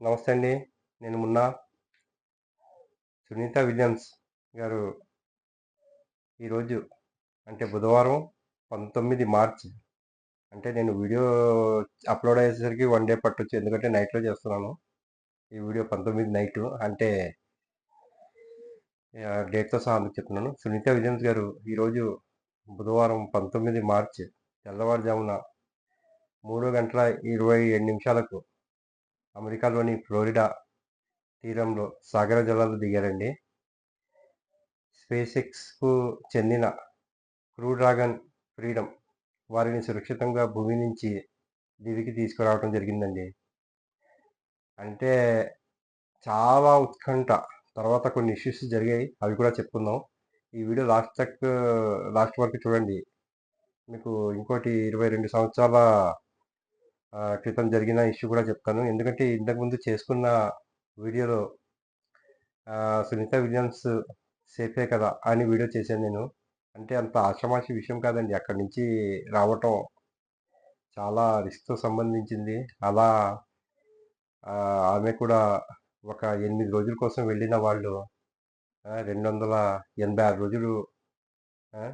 నమస్తే అండి. నేను మున్నా. సునీత విలియమ్స్ గారు ఈరోజు అంటే బుధవారం 19 మార్చ్ అంటే నేను వీడియో అప్‌లోడ్ అయ్యేసరికి వన్ డే పట్టొచ్చు. ఎందుకంటే నైట్‌లో చేస్తున్నాను. ఈ వీడియో పంతొమ్మిది నైట్ అంటే డేట్‌తో సహా అందుకు చెప్తున్నాను. సునీత విలియమ్స్ గారు ఈరోజు బుధవారం 19 మార్చ్ తెల్లవారుజామున మూడు గంటల 27 నిమిషాలకు అమెరికాలోని ఫ్లోరిడా తీరంలో సాగర జలాలు దిగారండి. స్పేసిక్స్కు చెందిన క్రూ డ్రాగన్ ఫ్రీడమ్ వారిని సురక్షితంగా భూమి నుంచి దివికి తీసుకురావటం జరిగిందండి. అంటే చాలా ఉత్కంఠ. తర్వాత కొన్ని ఇష్యూస్ జరిగాయి. అవి కూడా చెప్పుకుందాం. ఈ వీడియో లాస్ట్ తక్ లాస్ట్ వరకు చూడండి. మీకు ఇంకోటి 22 సంవత్సరాల క్రితం జరిగిన ఇష్యూ కూడా చెప్తాను. ఎందుకంటే ఇంతకుముందు చేసుకున్న వీడియోలో సునీత విలియమ్స్ సేఫే కదా! అని వీడియో చేశాను నేను. అంటే అంత ఆషామాషీ విషయం కాదండి. అక్కడి నుంచి రావటం చాలా రిస్క్‌తో సంబంధించింది. అలా ఆమె కూడా ఒక ఎనిమిది రోజుల కోసం వెళ్ళిన వాళ్ళు రెండు వందల ఎనభై ఆరు రోజులు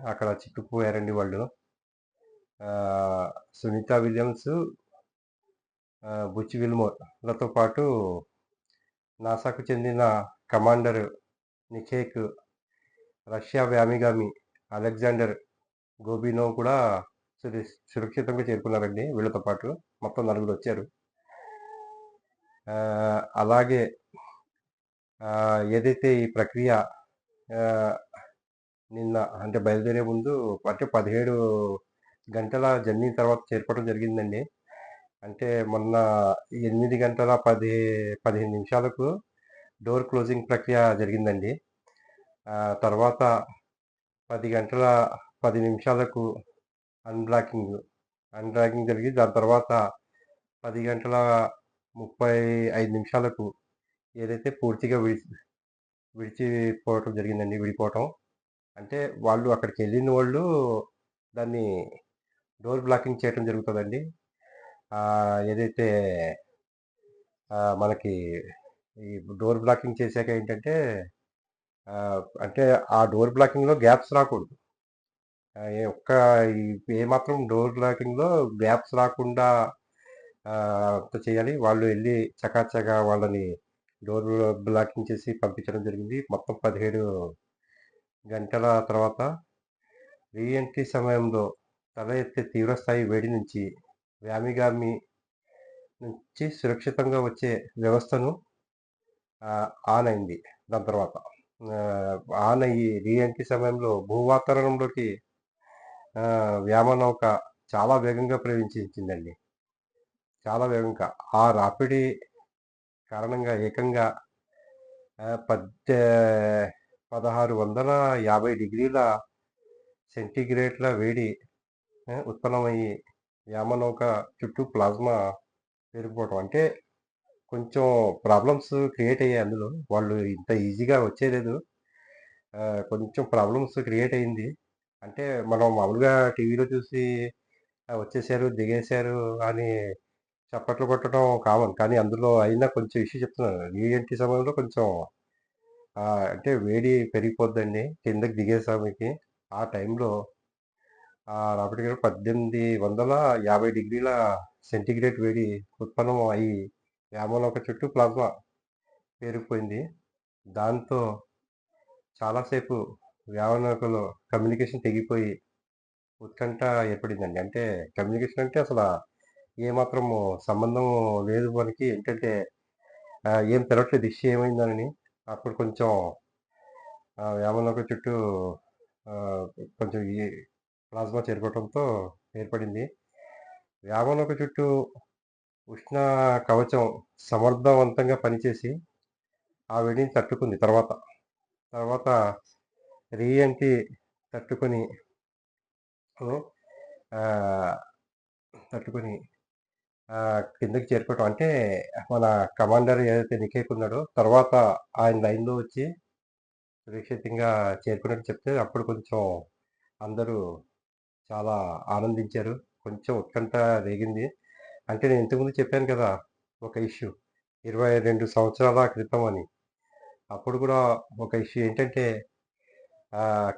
అక్కడ చిక్కుకుపోయారండి వాళ్ళు. సునీత విలియమ్స్ ఆహ్, బుచ్ విల్మోర్‌లతో పాటు నాసాకు చెందిన కమాండర్ నిఖేక్, రష్యా వ్యామిగామి అలెగ్జాండర్ గోబినో కూడా సురస్ సురక్షితంగా చేరుకున్నారండి వీళ్ళతో పాటు. మొత్తం నలుగురు వచ్చారు అలాగే ఏదైతే ఈ ప్రక్రియ నిన్న అంటే బయలుదేరే ముందు అంటే 17 గంటల జర్నీ తర్వాత చేరుకోవడం జరిగిందండి. అంటే మొన్న ఎనిమిది గంటల 10, 15 నిమిషాలకు డోర్ క్లోజింగ్ ప్రక్రియ జరిగిందండి. తర్వాత పది గంటల పది నిమిషాలకు అన్‌బ్లాకింగ్, అన్‌బ్లాకింగ్ జరిగి దాని తర్వాత పది గంటల 35 నిమిషాలకు ఏదైతే పూర్తిగా విడిచి విడిచిపోవటం జరిగిందండి. విడిపోవటం. అంటే వాళ్ళు అక్కడికి వెళ్ళిన వాళ్ళు దాన్ని డోర్ బ్లాకింగ్ చేయటం జరుగుతుందండి ఏదైతే మనకి ఈ డోర్ బ్లాకింగ్ చేశాక ఏంటంటే అంటే ఆ డోర్ బ్లాకింగ్‌లో గ్యాప్స్ రాకూడదు. ఏ ఒక్క ఏమాత్రం డోర్ బ్లాకింగ్‌లో గ్యాప్స్ రాకుండా అంత చేయాలి. వాళ్ళు వెళ్ళి చకాచకా వాళ్ళని డోర్ బ్లాకింగ్ చేసి పంపించడం జరిగింది. మొత్తం 17 గంటల తర్వాత రీఎంట్రీ సమయంలో తల ఎత్తే తీవ్రస్థాయి వేడి నుంచి వ్యామిగామి నుంచి సురక్షితంగా వచ్చే వ్యవస్థను ఆన్ అయింది. దాని తర్వాత ఆన్ అయ్యి రీఎంట్రీ సమయంలో భూవాతావరణంలోకి వ్యామనౌక చాలా వేగంగా ప్రవేశించిందండి. చాలా వేగంగా. ఆ రాపిడి కారణంగా ఏకంగా పద్దె పదహారు వందల యాభై డిగ్రీల సెంటీగ్రేడ్‌ల వేడి ఉత్పన్నమయ్యి యామనౌక చుట్టూ ప్లాజ్మా పెరిగిపోవడం అంటే కొంచెం ప్రాబ్లమ్స్ క్రియేట్ అయ్యాయి అందులో. వాళ్ళు ఇంత ఈజీగా వచ్చేయలేదు. కొంచెం ప్రాబ్లమ్స్ క్రియేట్ అయింది. అంటే మనం మామూలుగా టీవీలో చూసి వచ్చేసారు, దిగేశారు అని చప్పట్లు కొట్టడం కామన్. కానీ అందులో అయినా కొంచెం ఇష్యూ చెప్తున్నాను. రీఎంట్రీ సమయంలో కొంచెం అంటే వేడి పెరిగిపోద్దండి. కిందకి దిగే సమయకి. ఆ టైంలో లోపటి పద్దెనిమిది వందల యాభై డిగ్రీల సెంటిగ్రేడ్ వేడి ఉత్పన్నం అయ్యి వ్యామనౌక చుట్టూ ప్లాస్మా పేరుకుపోయింది. దాంతో చాలాసేపు సేపు కమ్యూనికేషన్ తెగిపోయి ఉత్కంఠ ఏర్పడిందండి. అంటే కమ్యూనికేషన్ అంటే అసలు ఏమాత్రము సంబంధం లేదు మనకి. ఏంటంటే ఏం తెలవట్లేదు ఇష్యూ ఏమైందని అప్పుడు కొంచెం ఆహ్, చుట్టూ కొంచెం ప్లాస్మా చేరుకోవడంతో ఏర్పడింది. వ్యామనౌక చుట్టూ ఉష్ణ కవచం సమర్థవంతంగా పనిచేసి ఆ వేడిని తట్టుకుంది తర్వాత. తర్వాత రీ తట్టుకొని తట్టుకొని కిందకి చేరుకోవటం. అంటే మన కమాండర్ ఏదైతే నికేకున్నాడో ఉన్నాడో తర్వాత ఆయన లైన్‌లో వచ్చి సురక్షితంగా చేరుకున్నట్టు చెప్తే అప్పుడు కొంచెం అందరూ చాలా ఆనందించారు. కొంచెం ఉత్కంఠ రేగింది. అంటే నేను ఇంతకుముందు చెప్పాను కదా! ఒక ఇష్యూ. ఇరవై రెండు సంవత్సరాల క్రితం అని అప్పుడు కూడా ఒక ఇష్యూ ఏంటంటే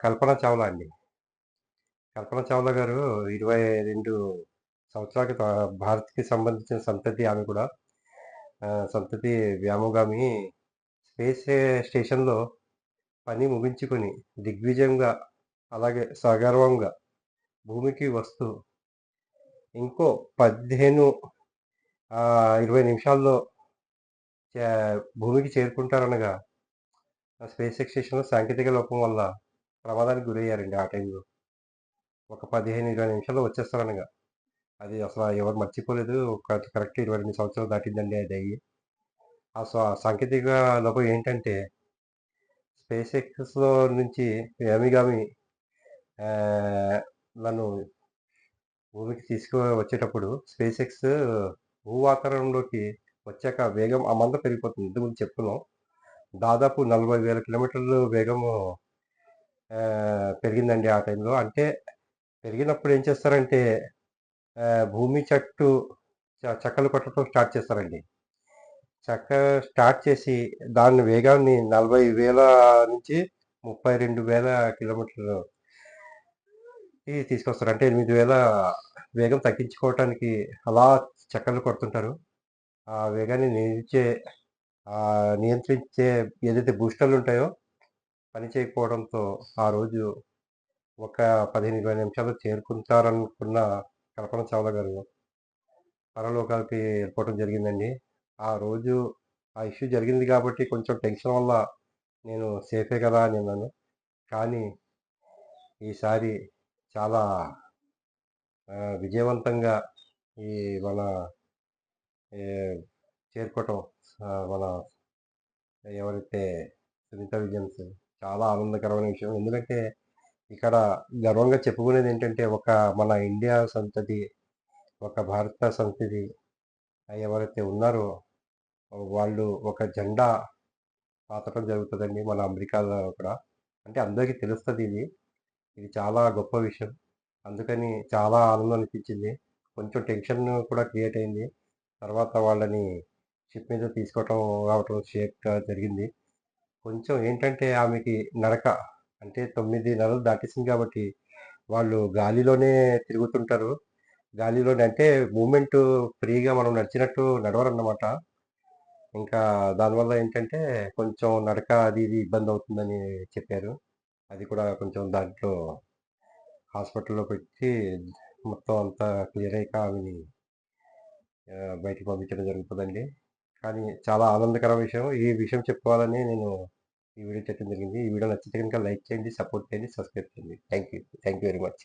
కల్పన చావ్లా అండి కల్పన చావ్లా గారు ఇరవై రెండు సంవత్సరాల క్రితం భారత్కి సంబంధించిన సంతతి ఆమె కూడా సంతతి వ్యామోగామి స్పేస్ స్టేషన్లో పని ముగించుకొని దిగ్విజయంగా అలాగే సగర్వంగా భూమికి వస్తూ ఇంకో పదిహేను ఇరవై నిమిషాల్లో చే- భూమికి చేరుకుంటారనగా ఆ స్పేస్ స్టేషన్లో సాంకేతిక లోపం వల్ల ప్రమాదానికి గురయ్యారండి ఆ టైంలో. ఒక పదిహేను ఇరవై నిమిషాల్లో వచ్చేస్తారనగా. అది అసలు ఎవరు మర్చిపోలేదు. ఒక కరెక్ట్ ఇరవై రెండు సంవత్సరాలు దాటిందండి అది అయ్యి. ఆ సాంకేతిక లోపం ఏంటంటే స్పేస్ ఎక్స్లో నుంచి యామిగామి నన్ను భూమికి తీసుకు వచ్చేటప్పుడు స్పేస్ ఎక్స్ భూ వాతావరణంలోకి వచ్చాక వేగం అమంత పెరిగిపోతుంది. ఇంతకుముందు చెప్పుకున్నాం. దాదాపు నలభై వేల కిలోమీటర్లు వేగము పెరిగిందండి ఆ టైంలో. అంటే పెరిగినప్పుడు ఏం చేస్తారంటే భూమి చెట్టు చ- చక్కలు కొట్టడం స్టార్ట్ చేస్తారండి. చక్క స్టార్ట్ చేసి దాని వేగాన్ని నలభై వేల నుంచి ముప్పై రెండు వేల కిలోమీటర్లు తీసుకొస్తారు? అంటే ఎనిమిది వేల వేగం తగ్గించుకోవటానికి అలా చక్కర్లు కొడుతుంటారు. ఆ వేగాన్ని నిలిచే నియంత్రించే ఏదైతే బూస్టర్లు ఉంటాయో పని చేయకపోవడంతో ఆ రోజు ఒక పదిహేను ఇరవై నిమిషాలు చేరుకుంటారనుకున్న కల్పన చావ్లా గారు పరలోకాలకి వెళ్ళిపోవడం జరిగిందండి. ఆ రోజు ఆ ఇష్యూ జరిగింది కాబట్టి కొంచెం టెన్షన్ వల్ల నేను సేఫే కదా అని అన్నాను. కానీ ఈసారి చాలా విజయవంతంగా ఈ మన చేరుకోవటం మన ఎవరైతే సునీత విలియమ్స్ చాలా ఆనందకరమైన విషయం. ఎందుకంటే ఇక్కడ గర్వంగా చెప్పుకునేది ఏంటంటే ఒక మన ఇండియా సంతతి ఒక భారత సంతతి ఎవరైతే ఉన్నారో వాళ్ళు ఒక జెండా పాతటం జరుగుతుందండి మన అమెరికాలో కూడా. అంటే అందరికీ తెలుస్తుంది ఇది. ఇది చాలా గొప్ప విషయం. అందుకని చాలా ఆనందం అనిపించింది. కొంచెం టెన్షన్ కూడా క్రియేట్ అయింది. తర్వాత వాళ్ళని షిప్ మీద తీసుకోవటం రావటం షేక్ జరిగింది. కొంచెం ఏంటంటే ఆమెకి నడక అంటే తొమ్మిది నెలలు దాటేసింది కాబట్టి వాళ్ళు గాలిలోనే తిరుగుతుంటారు. గాలిలోనే అంటే మూమెంట్ ఫ్రీగా మనం నడిచినట్టు నడవరన్నమాట. ఇంకా దానివల్ల ఏంటంటే కొంచెం నడక అది ఇది ఇబ్బంది అవుతుందని చెప్పారు. అది కూడా కొంచెం దాంట్లో హాస్పిటల్లో పెట్టి మొత్తం అంతా క్లియర్ అయ్యాక ఆమెని బయటికి పంపించడం జరుగుతుందండి. కానీ చాలా ఆనందకర విషయం. ఈ విషయం చెప్పుకోవాలని నేను ఈ వీడియో చెప్పడం జరిగింది. ఈ వీడియో నచ్చితే కనుక లైక్ చేయండి సపోర్ట్ చేయండి సబ్స్క్రైబ్ చేయండి. Thank you thank you very much.